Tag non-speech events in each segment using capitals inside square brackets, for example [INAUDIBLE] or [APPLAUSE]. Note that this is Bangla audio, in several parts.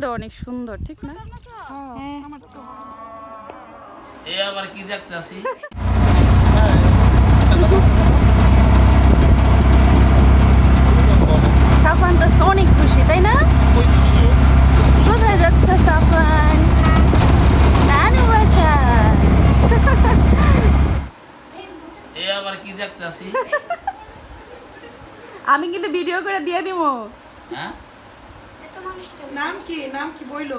প্যান্ডেলটা অনেক সুন্দর ঠিক না? হ্যাঁ। এ আবার কি দেখতেছি সাফান তো অনেক খুশি তাই না? কোথায় যাচ্ছে সাফান? নানু বাসায় এ আবার কি দেখতেছি আমি কিন্তু ভিডিও করে দিয়ে দিব। হ্যাঁ? নাম কি? নাম কি বইলো?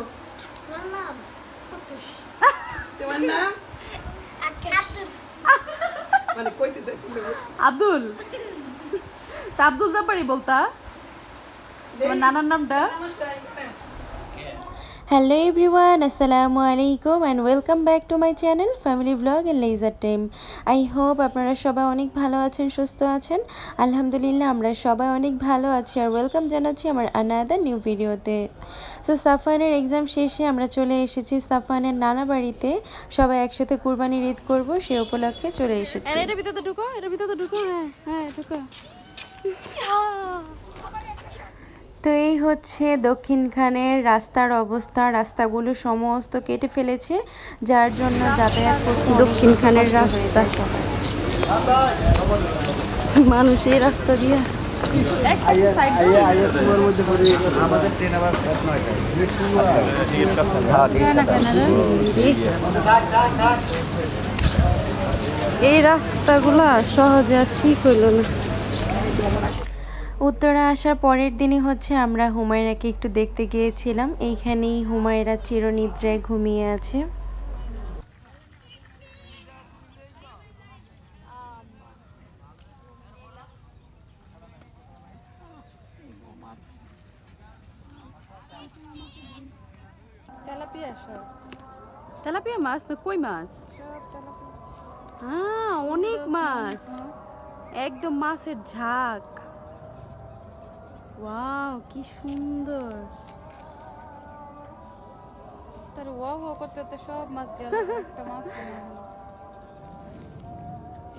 তোমার নাম? মানে কইতে চাইছিল আব্দুল। তা আব্দুল জাপারি বলতা? তোমার নানার নামটা? নমস্কার। হ্যালো এভরিওয়ান আসসালামু আলাইকুম and welcome back to my channel family blog and leisure time I hope আপনারা সবাই অনেক ভালো আছেন সুস্থ আছেন। আলহামদুলিল্লাহ আমরা সবাই অনেক ভালো আছি আর ওয়েলকাম জানাচ্ছি আমার আনাদার নিউ ভিডিওতে সো সাফানের এক্সাম শেষে আমরা চলে এসেছি সাফানের নানা বাড়িতে। সবাই একসাথে কুরবানির ঈদ করব সে উপলক্ষে চলে এসেছি। এটা ভিতরে ঢুকো এটা ভিতরে ঢুকো হ্যাঁ হ্যাঁ ঢুকো। তো এই হচ্ছে দক্ষিণখানের রাস্তার অবস্থা। রাস্তাগুলো সমস্ত কেটে ফেলেছে যার জন্য যাতায়াত করতে দক্ষিণখানের রাস্তা। মানুষ এই রাস্তা দিয়ে। এই রাস্তাগুলা সহজে আর ঠিক হইল না। উত্তরা আসার পরের দিনই হচ্ছে আমরা হুমায়রাকে একটু দেখতে গিয়েছিলাম। এইখানেই হুমায়রা চিরনিদ্রায় ঘুমিয়ে আছে। তেলাপিয়া মাছ না কই মাছ? হ্যাঁ অনেক মাছ। একদম মাছের ঝাঁক। ওয়াও কি সুন্দর। তার ওয়া ওয়া করতে করতে সব মাছ গেল একটা মাছ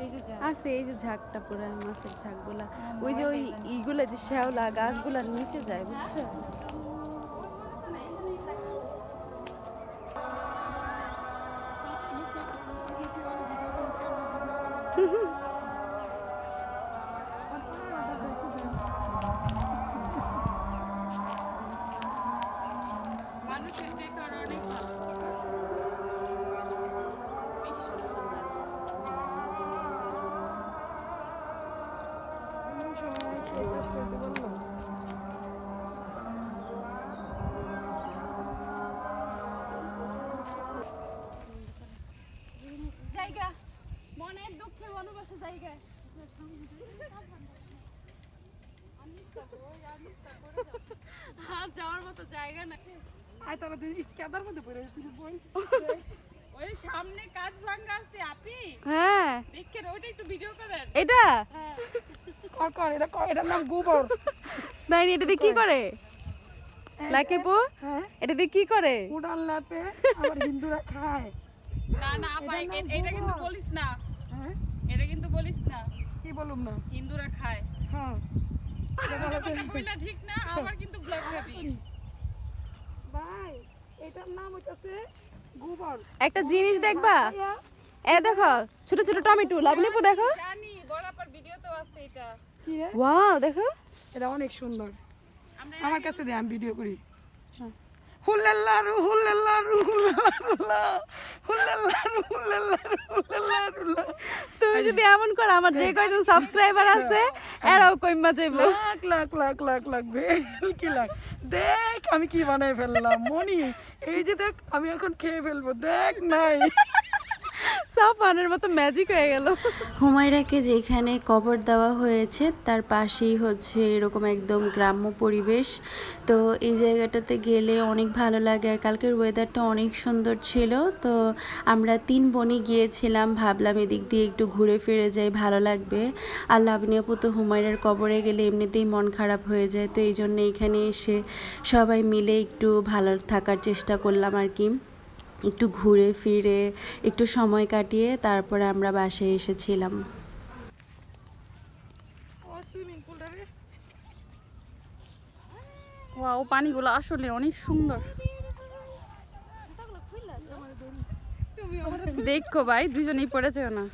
এই যে আছে এই যে ঝাঁকটা পুরো মাছের ঝাঁকগুলা। ওই যে ওই ইগুলা যে শ্যাওলা গাছগুলার নিচে যায় বুঝছ? মানুষের [LAUGHS] [LAUGHS] আর যাওয়ার মতো জায়গা না আয় তারা তুই কাদার মধ্যে পড়ে গেছিলি বই ওই সামনে কাজ ভাঙ্গা আছে আপি। হ্যাঁ। দেখেন ওইটা একটু ভিডিও করেন। এটা? কর কর এটা কর এটার নাম গোবর। নাই এটা দিয়ে কি করে। লাকিপু হ্যাঁ। এটা দিয়ে কি করে? উড়ান লাপে আবার হিন্দুরা খায়। না না আপা এটা কিন্তু বলিস না। হ্যাঁ? এটা কিন্তু বলিস না। কি বলুম না? হিন্দুরা খায়। হ্যাঁ। ঠিক না আবার কিন্তু ব্লগ খাবি। ভাই এটার নাম হচ্ছে গোবর। একটা জিনিস দেখবা? এ দেখো ছোট ছোট টমেটো লাবণীপু দেখো। জানি ভিডিও তো আছে এটা। কি রে? ওয়াও দেখো। এটা অনেক সুন্দর। আমার কাছে দে আমি ভিডিও করি। হুল্লাল্লারু হুল্লাল্লারু হুল্লাল্লারুল্লাহ হুল্লাল্লারু তুমি যদি এমন করো আমার যে কয়জন সাবস্ক্রাইবার আছে এরাও কইমা যাইব। লাখ লাখ লাখ লাখ লাখ কি লাখ। দেখ আমি কি বানাই ফেললাম মনি। এই যে দেখ আমি এখন খেয়ে ফেলব দেখ নাই। সাফানের মতো ম্যাজিক হয়ে গেল। হুমায়রাকে যেখানে কবর দেওয়া হয়েছে, তার পাশেই হচ্ছে এরকম একদম গ্রাম্য পরিবেশ। তো এই জায়গাটাতে গেলে অনেক ভালো লাগে, আর কালকের ওয়েদারটা অনেক সুন্দর ছিল। তো আমরা তিন বোনই গিয়েছিলাম, ভাবলাম এদিক দিয়ে একটু ঘুরে ফিরে যাই, ভালো লাগবে। আর লাবণীয় পুতো হুমায়রার কবরে গেলে এমনিতেই মন খারাপ হয়ে যায়, তো এই জন্য এখানে এসে সবাই মিলে একটু ভালো থাকার চেষ্টা করলাম আর কি। একটু ঘুরে ফিরে একটু সময় কাটিয়ে তারপরে আমরা বাসায় এসেছিলাম। ও পানিগুলো আসলে অনেক সুন্দর। দেখো ভাই দুজনেই পড়েছে না।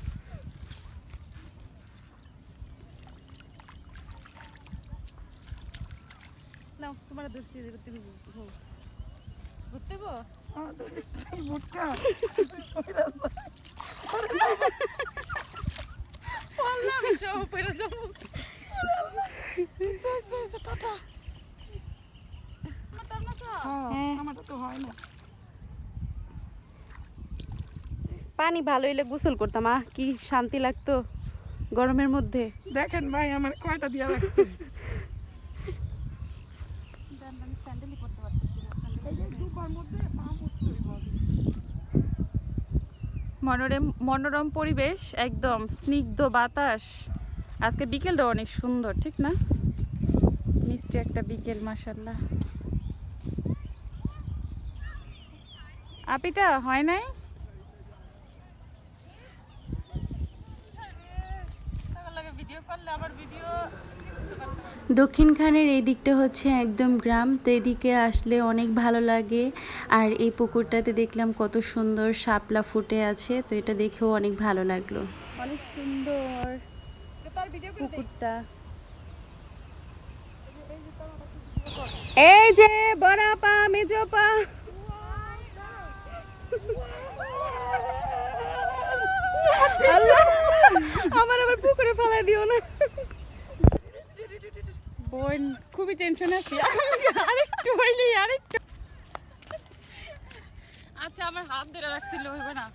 নাও তোমার দর্শি তুমি ঘুম ঘুরতে বললাম সব পড়ে যাব? হ্যাঁ হয় পানি ভালো হইলে গোসল করতাম আহ কি শান্তি লাগতো গরমের মধ্যে। দেখেন ভাই আমার কয়টা দিয়া রাখছে এই যে ডুবার মধ্যে পা মুছতে হইব আগে। মনোরম মনোরম পরিবেশ, একদম স্নিগ্ধ বাতাস। আজকে বিকেলটা অনেক সুন্দর, ঠিক না? মিষ্টি একটা বিকেল মাসাল্লাহ আপিটা হয় নাই? ভিডিও করলে আবার ভিডিও দক্ষিণখানের এই দিকটা হচ্ছে একদম গ্রাম, তো এদিকে আসলে অনেক ভালো লাগে। আর এই পুকুরটাতে দেখলাম কত সুন্দর শাপলা ফুটে আছে, তো এটা দেখেও অনেক ভালো লাগল। অনেক সুন্দর এই যে বড় পা পা। আমার আবার পুকুরে ফেলা দিও না। বোন খুবই টেনশন আছি। আরেকটু হইলি আরেকটু। আচ্ছা আমার হাত ধরে রাখছিল হইবে না।